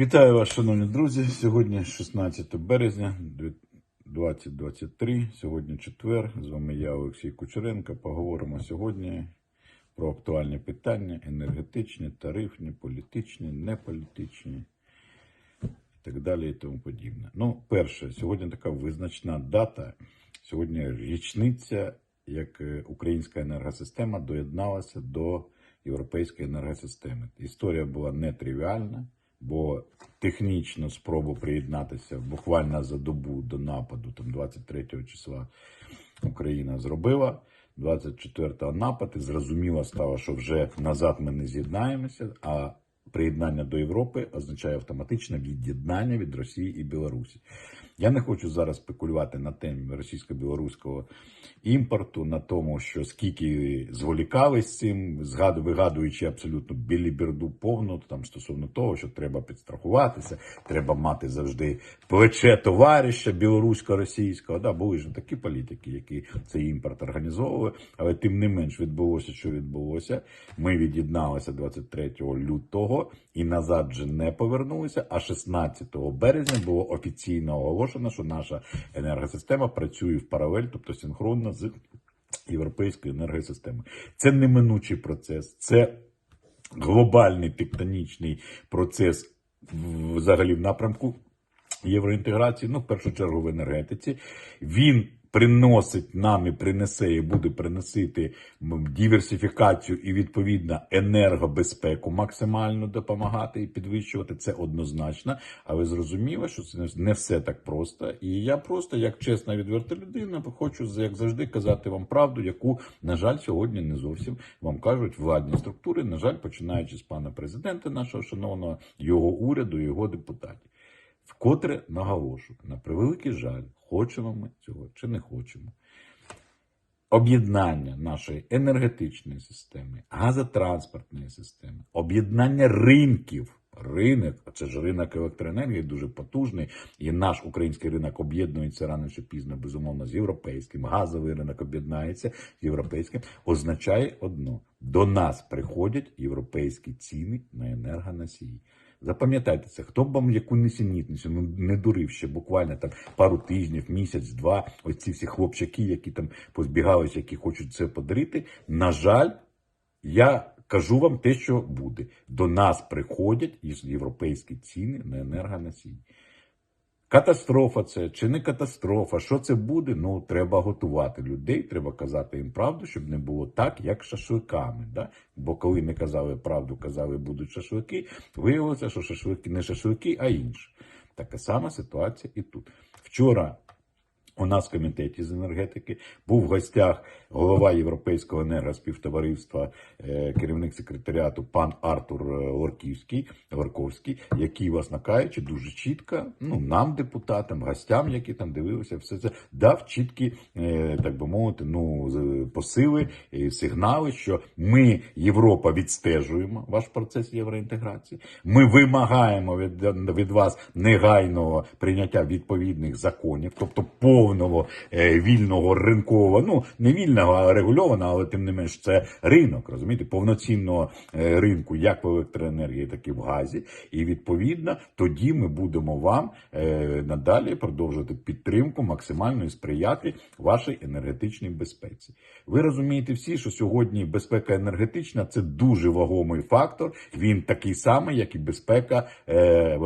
Вітаю вас, шановні друзі. Сьогодні 16 березня 2023. Сьогодні четвер. З вами я, Олексій Кучеренко. Поговоримо сьогодні про актуальні питання: енергетичні, тарифні, політичні, неполітичні і так далі і тому подібне. Ну, перше, сьогодні така визначна дата. Сьогодні річниця, як е, українська енергосистема доєдналася до європейської енергосистеми. Історія була нетривіальна, бо технічно спробу приєднатися буквально за добу до нападу, там 23 числа Україна зробила. 24-го напад, і зрозуміло стало, що вже назад ми не з'єднаємося, а приєднання до Європи означає автоматичне від'єднання від Росії і Білорусі. Я не хочу зараз спекулювати на темі російсько-білоруського імпорту, на тому, що скільки зволікали з цим, вигадуючи абсолютно біліберду повну там стосовно того, що треба підстрахуватися, треба мати завжди плече товариша білорусько-російського. Да, були ж такі політики, які цей імпорт організовували, але тим не менш відбулося, що відбулося. Ми від'єдналися 23 лютого і назад вже не повернулися. А 16 березня було офіційно оголошено, що наша енергосистема працює в паралель, тобто синхронно з європейською енергосистемою. Це неминучий процес, це глобальний тектонічний процес взагалі в напрямку євроінтеграції, ну, в першу чергу в енергетиці. Він приносить нам і принесе, і буде приносити диверсифікацію і відповідно енергобезпеку максимально допомагати і підвищувати. Це однозначно. Але зрозуміло, що це не все так просто. І я просто, як чесна відверта людина, хочу, як завжди, казати вам правду, яку, на жаль, сьогодні не зовсім вам кажуть владні структури. На жаль, починаючи з пана президента, нашого шановного його уряду, його депутатів. Вкотре наголошую, на превеликий жаль, хочемо ми цього чи не хочемо. Об'єднання нашої енергетичної системи, газотранспортної системи, об'єднання ринків. Ринок, а це ж ринок електроенергії дуже потужний, і наш український ринок об'єднується рано чи пізно, безумовно, з європейським. Газовий ринок об'єднається з європейським. Означає одно: до нас приходять європейські ціни на енергоносії. Запам'ятайте це, хто б вам яку несенітницю ну, не дурив ще буквально там пару тижнів, місяць, два. Ось ці всі хлопчаки, які там позбігалися, які хочуть це подарити. На жаль, я кажу вам те, що буде. До нас приходять європейські ціни на енергоносії. Катастрофа це чи не катастрофа? Що це буде? Ну треба готувати людей, треба казати їм правду, щоб не було так, як шашликами. Да? Бо коли не казали правду, казали будуть шашлики, виявилося, що шашлики не шашлики, а інше. Така сама ситуація і тут. Вчора у нас в комітеті з енергетики був в гостях голова Європейського енергоспівтовариства, е, керівник секретаріату пан Артур е, Лорківський, Лорковський, який, власне кажучи, дуже чітко, ну нам, депутатам, гостям, які там дивилися, все це дав чіткі, е, так би мовити, ну посили, е, сигнали, що ми, Європа, відстежуємо ваш процес євроінтеграції. Ми вимагаємо від, від вас негайного прийняття відповідних законів, тобто повного е, вільного ринкового, ну не вільного, а регульованого, але тим не менш це ринок, розумієте, повноцінного е, ринку, як в електроенергії, так і в газі. І відповідно тоді ми будемо вам е, надалі продовжувати підтримку, максимально і сприяти вашій енергетичній безпеці. Ви розумієте всі, що сьогодні безпека енергетична це дуже вагомий фактор. Він такий самий, як і безпека е,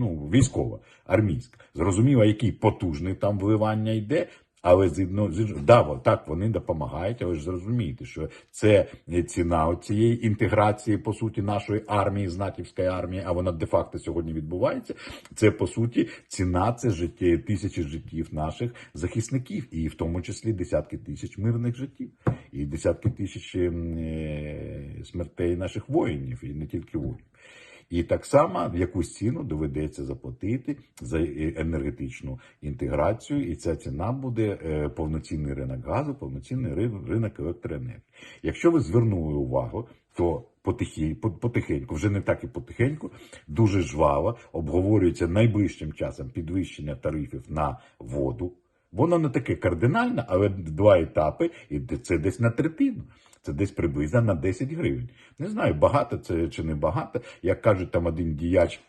ну, військова, армійська. Зрозуміло, який потужний там вливання йде. Але з одно- з іншого- да, так вони допомагають, але ж зрозумієте, що це ціна цієї інтеграції, по суті, нашої армії, з натівської армії, а вона де-факто сьогодні відбувається. Це по суті ціна це життя тисячі життів наших захисників, і в тому числі десятки тисяч мирних життів, і десятки тисяч е, смертей наших воїнів, і не тільки воїнів. І так само в якусь ціну доведеться заплатити за е, енергетичну інтеграцію, і ця ціна буде е, повноцінний ринок газу, повноцінний ринок електроенергії. Якщо ви звернули увагу, то потихеньку, вже не так і потихеньку, дуже жваво обговорюється найближчим часом підвищення тарифів на воду. Воно не таке кардинальне, але два етапи, і це десь на третину. Це десь приблизно на 10 гривень. Не знаю, багато це чи не багато. Як кажуть там один діяч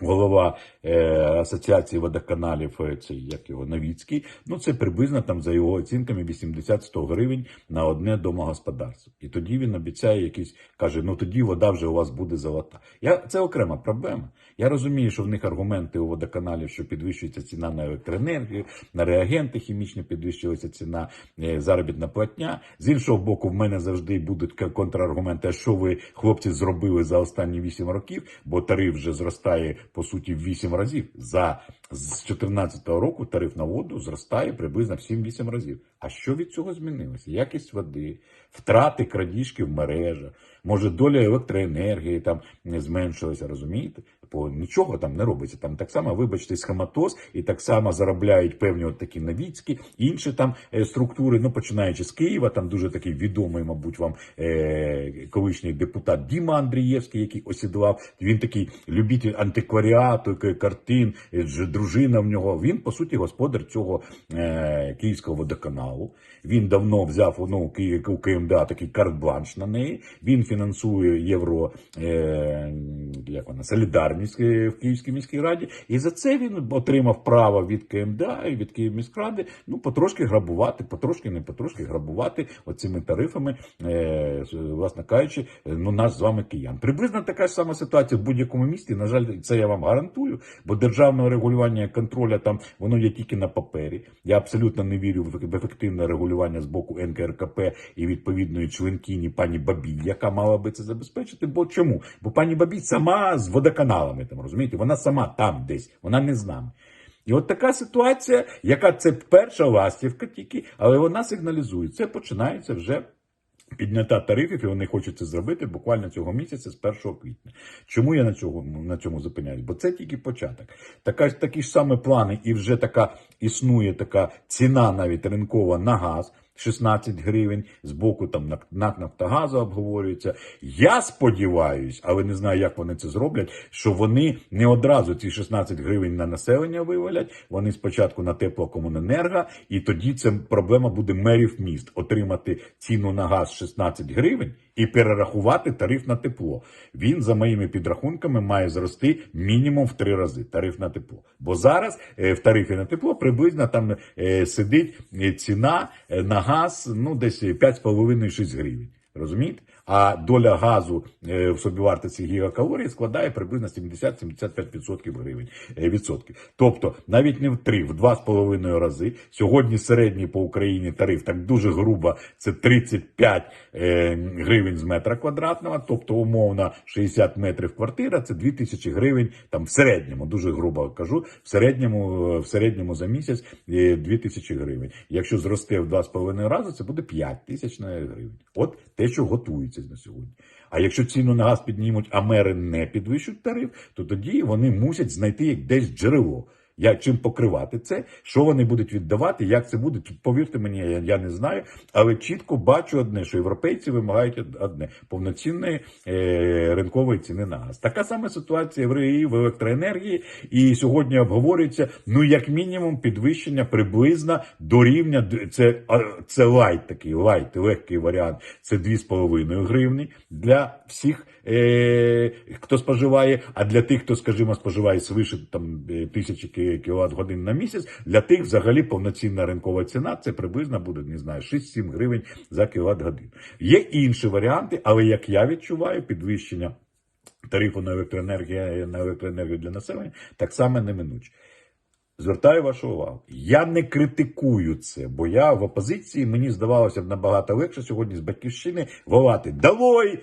голова е, Асоціації водоканалів, е, цей, як його, Новіцький, ну це приблизно там за його оцінками 80-100 гривень на одне домогосподарство. І тоді він обіцяє якийсь, каже, ну тоді вода вже у вас буде золота. Я, це окрема проблема. Я розумію, що в них аргументи у водоканалів, що підвищується ціна на електроенергію, на реагенти хімічні підвищується ціна, е, заробітна платня. З іншого боку, в мене завжди будуть контраргументи, що ви, хлопці, зробили за останні 8 років, бо тариф вже зростає по суті в 8 разів. За з 2014 року тариф на воду зростає приблизно в 7-8 разів. А що від цього змінилося? Якість води, втрати крадіжки в мережах, може доля електроенергії там не зменшилася, розумієте? Бо нічого там не робиться. Там так само, вибачте, схематоз, і так само заробляють певні от такі новіцькі, інші там е, структури, ну починаючи з Києва, там дуже такий відомий, мабуть, вам е, колишній депутат Діма Андрієвський, який осідлав. Він такий любитель антикваріату, картин, е, дружина в нього. Він, по суті, господар цього е, київського водоканалу. Він давно взяв ну, у КМДА такий карт-бланш на неї. Він фінансує євро е, як вона, солідарність е, в Київській міській раді. І за це він отримав право від КМДА і від Київміськради ну, потрошки грабувати, потрошки, не потрошки грабувати оцими тарифами, е, власне кажучи, ну, нас з вами киян. Приблизно така ж сама ситуація в будь-якому місті. На жаль, це я вам гарантую, бо державного регулювання контроля там воно є тільки на папері. Я абсолютно не вірю в в ефективне регулювання з боку НКРКП і відповідної членкині пані Бабій, яка мала би це забезпечити. Бо чому? Бо пані Бабій сама з водоканалами там розумієте, вона сама там десь, вона не з нами. І от така ситуація, яка це перша ластівка тільки, але вона сигналізує. Це починається вже підняття тарифів, і вони хочуть це зробити буквально цього місяця з 1 квітня. Чому я на цьому, на цьому зупиняюсь? Бо це тільки початок. Така, такі ж самі плани, і вже така існує така ціна навіть ринкова на газ. 16 гривень з боку там НАК Нафтогазу обговорюється. Я сподіваюсь, але не знаю, як вони це зроблять. Що вони не одразу ці 16 гривень на населення вивалять. Вони спочатку на теплокомуненерго, і тоді це проблема буде мерів міст отримати ціну на газ 16 гривень і перерахувати тариф на тепло. Він за моїми підрахунками має зрости мінімум в три рази. Тариф на тепло. Бо зараз е, в тарифі на тепло приблизно там е, сидить е, ціна на газ ну десь 5,5-6 гривень. Розумієте? А доля газу е, в собівартості гігакалорії складає приблизно 70-75% гривень е, відсотків. Тобто навіть не в 3, в 2,5 рази. Сьогодні середній по Україні тариф так дуже грубо це 35 е, гривень з метра квадратного, тобто умовно 60 метрів квартира, це 2000 гривень там в середньому, дуже грубо кажу, в середньому, в середньому за місяць е, 2000 гривень. Якщо зросте в 2,5 рази, це буде 5 тисяч гривень. От те, що готується на сьогодні. А якщо ціну на газ піднімуть, а мери не підвищують тариф, то тоді вони мусять знайти десь джерело. Як чим покривати це, що вони будуть віддавати, як це буде? Повірте мені, я, я не знаю, але чітко бачу одне, що європейці вимагають одне повноцінної е, ринкової ціни на газ. Така сама ситуація в РІ, в електроенергії, і сьогодні обговорюється ну як мінімум підвищення приблизно до рівня це, це лайт такий лайт, легкий варіант. Це 2,5 гривні для всіх, е, хто споживає. А для тих, хто, скажімо, споживає свише там е, тисячі кіловат годин на місяць, для тих взагалі повноцінна ринкова ціна це приблизно буде не знаю 6-7 гривень за кіловат годин. Є інші варіанти, але як я відчуваю, підвищення тарифу на електроенергію на електроенергію для населення так само неминуче. Звертаю вашу увагу. Я не критикую це, бо я в опозиції мені здавалося б набагато легше сьогодні з батьківщини волати Давой, е,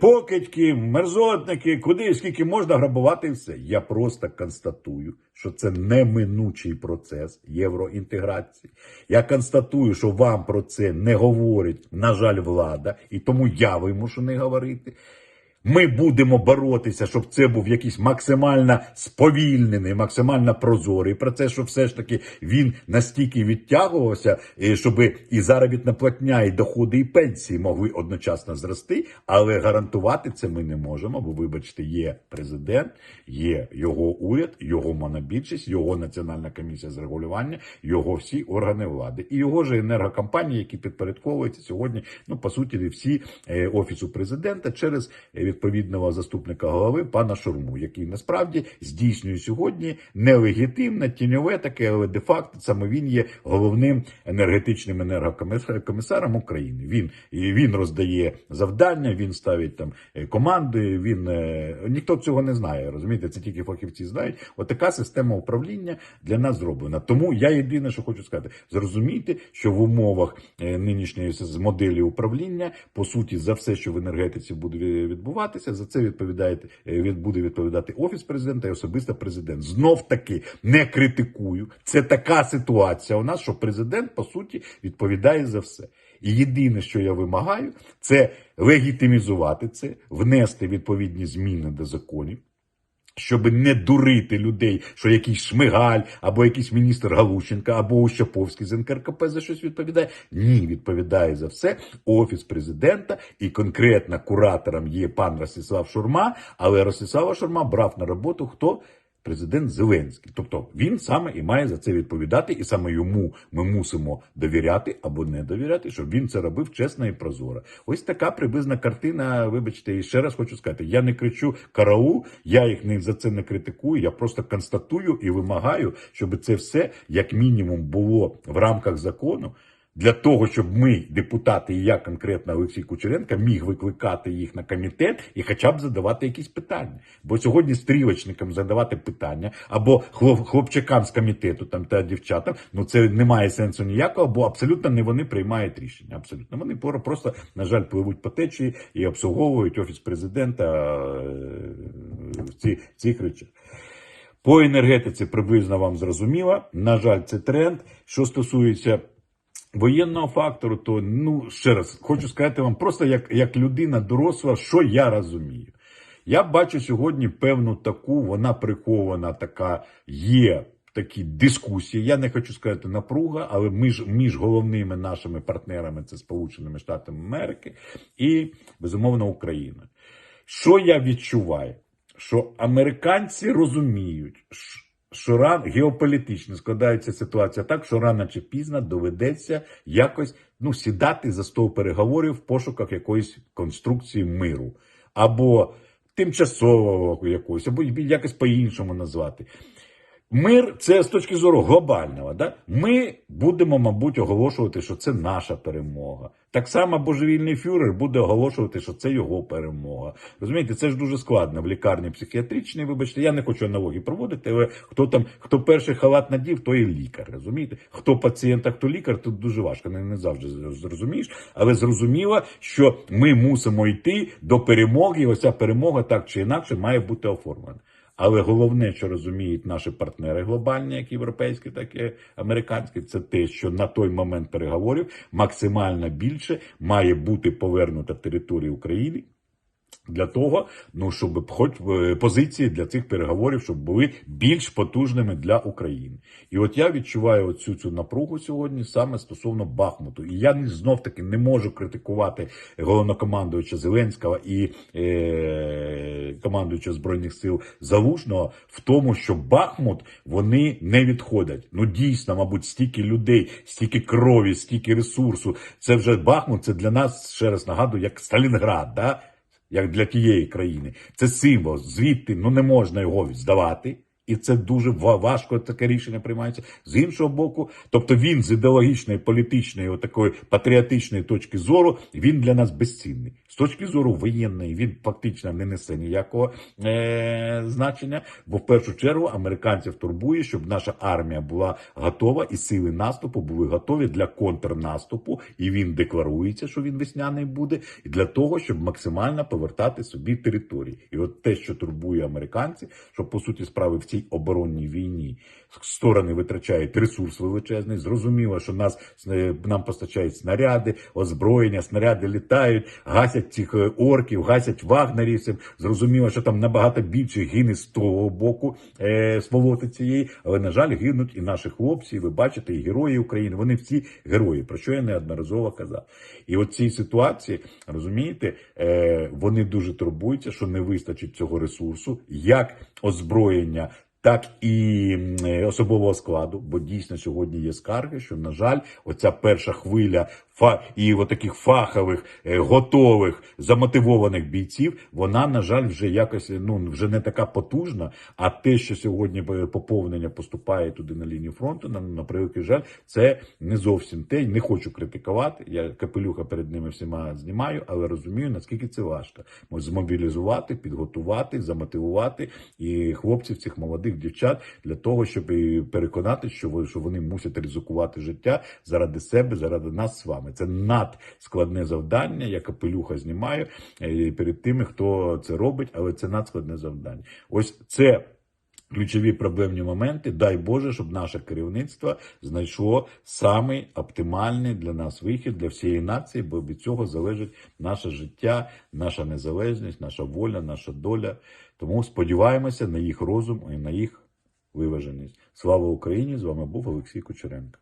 покидьки, мерзотники, куди скільки можна грабувати все. Я просто констатую, що це неминучий процес євроінтеграції. Я констатую, що вам про це не говорить, на жаль, влада, і тому я вимушений говорити. Ми будемо боротися, щоб це був якийсь максимально сповільнений, максимально прозорий процес, щоб все ж таки він настільки відтягувався, е, щоб і заробітна платня, і доходи, і пенсії могли одночасно зрости. Але гарантувати це ми не можемо, бо, вибачте, є президент, є його уряд, його монобільшість, його національна комісія з регулювання, його всі органи влади і його ж енергокомпанії, які підпорядковуються сьогодні, ну по суті, всі е, офісу президента через е, відповідного заступника голови пана Шурму, який насправді здійснює сьогодні нелегітимне, тіньове таке, але де-факто саме він є головним енергетичним енергокомісаром України. Він він роздає завдання, він ставить там е, команди. Він е, ніхто цього не знає. Розумієте, це тільки фахівці знають. Отака система управління для нас зроблена. Тому я єдине, що хочу сказати, зрозумійте, що в умовах е, нинішньої моделі управління, по суті, за все, що в енергетиці буде відбуватися, за це відповідає е, буде відповідати офіс президента і особисто президент. Знов таки не критикую. Це така ситуація у нас, що президент по суті відповідає за все. І єдине, що я вимагаю, це легітимізувати це, внести відповідні зміни до законів. Щоб не дурити людей, що якийсь Шмигаль, або якийсь міністр Галущенка, або Ущаповський з НКРКП за щось відповідає. Ні, відповідає за все офіс президента, і конкретно куратором є пан Ростислав Шурма. Але Ростислава Шурма брав на роботу хто? Президент Зеленський. Тобто він саме і має за це відповідати, і саме йому ми мусимо довіряти або не довіряти, щоб він це робив чесно і прозоро. Ось така приблизна картина. Вибачте, і ще раз хочу сказати: я не кричу караул, я їх не за це не критикую. Я просто констатую і вимагаю, щоб це все як мінімум було в рамках закону. Для того, щоб ми, депутати, і я конкретно Олексій Кучеренко, міг викликати їх на комітет і хоча б задавати якісь питання. Бо сьогодні стрілочникам задавати питання або хлоп- хлопчакам з комітету там та дівчатам, ну це не має сенсу ніякого, бо абсолютно не вони приймають рішення. Абсолютно вони просто, на жаль, пливуть по течії і обслуговують офіс президента е, в ці, цих речах. По енергетиці приблизно вам зрозуміло. На жаль, це тренд. Що стосується воєнного фактору, то ну ще раз хочу сказати вам, просто як, як людина доросла, що я розумію. Я бачу сьогодні певну таку, вона прихована, така є. Такі дискусії, я не хочу сказати напруга, але між, між головними нашими партнерами це Сполученими Штатами Америки і безумовно Україною. Що я відчуваю? Що американці розуміють, що ран геополітично складається ситуація так, що рано чи пізно доведеться якось ну, сідати за стол переговорів в пошуках якоїсь конструкції миру або тимчасового якогось, або якось по-іншому назвати. Мир це з точки зору глобального. Да? Ми будемо, мабуть, оголошувати, що це наша перемога. Так само божевільний фюрер буде оголошувати, що це його перемога. Розумієте, це ж дуже складно в лікарні психіатричній. Вибачте, я не хочу аналогії проводити, але хто там, хто перший халат надів, той і лікар. Розумієте? Хто пацієнт, а хто лікар, тут дуже важко. Не, не завжди зрозумієш, але зрозуміло, що ми мусимо йти до перемоги. І ось ця перемога так чи інакше має бути оформлена. Але головне, що розуміють наші партнери глобальні, як європейські, так і американські, це те, що на той момент переговорів максимально більше має бути повернута територія України. Для того, ну щоб хоч е, позиції для цих переговорів, щоб були більш потужними для України, і от я відчуваю оцю цю напругу сьогодні саме стосовно Бахмуту. І я знов таки не можу критикувати головнокомандуюча Зеленського і е, командуюча збройних сил Залужного в тому, що Бахмут вони не відходять. Ну дійсно, мабуть, стільки людей, стільки крові, стільки ресурсу. Це вже Бахмут. Це для нас ще раз нагадую, як Сталінград. Да? Як для тієї країни. Це символ. Звідти ну не можна його здавати. І це дуже важко таке рішення приймається. З іншого боку, тобто він з ідеологічної, політичної, отакої патріотичної точки зору, він для нас безцінний. З точки зору воєнної, він фактично не несе ніякого е- значення, бо в першу чергу американців турбує, щоб наша армія була готова і сили наступу були готові для контрнаступу. І він декларується, що він весняний буде, і для того, щоб максимально повертати собі території. І от те, що турбує американців, що по суті справи в цій оборонній війні сторони витрачають ресурс величезний. Зрозуміло, що нас е, нам постачають снаряди, озброєння, снаряди літають, гасять цих е, орків, гасять вагнерівців. Зрозуміло, що там набагато більше гине з того боку е, сволоти цієї, але на жаль, гинуть і наші хлопці. Ви бачите, і герої України. Вони всі герої, про що я неодноразово казав. І от цій ситуації розумієте, е, вони дуже турбуються, що не вистачить цього ресурсу, як озброєння. Так і е, особового складу, бо дійсно сьогодні є скарги, що на жаль, оця перша хвиля і от таких фахових, е, готових, замотивованих бійців, вона, на жаль, вже якось ну вже не така потужна. А те, що сьогодні е, поповнення поступає туди на лінію фронту, на, на превеликий жаль, це не зовсім те. Не хочу критикувати. Я капелюха перед ними всіма знімаю, але розумію, наскільки це важко. Змобілізувати, підготувати, замотивувати і хлопців, цих молодих дівчат для того, щоб переконати, що ви що вони мусять ризикувати життя заради себе, заради нас з вами. Це надскладне завдання. Я капелюха знімаю е, перед тими, хто це робить, але це надскладне завдання. Ось це. Ключові проблемні моменти, дай Боже, щоб наше керівництво знайшло самий оптимальний для нас вихід для всієї нації, бо від цього залежить наше життя, наша незалежність, наша воля, наша доля. Тому сподіваємося на їх розум і на їх виваженість. Слава Україні! З вами був Олексій Кучеренко.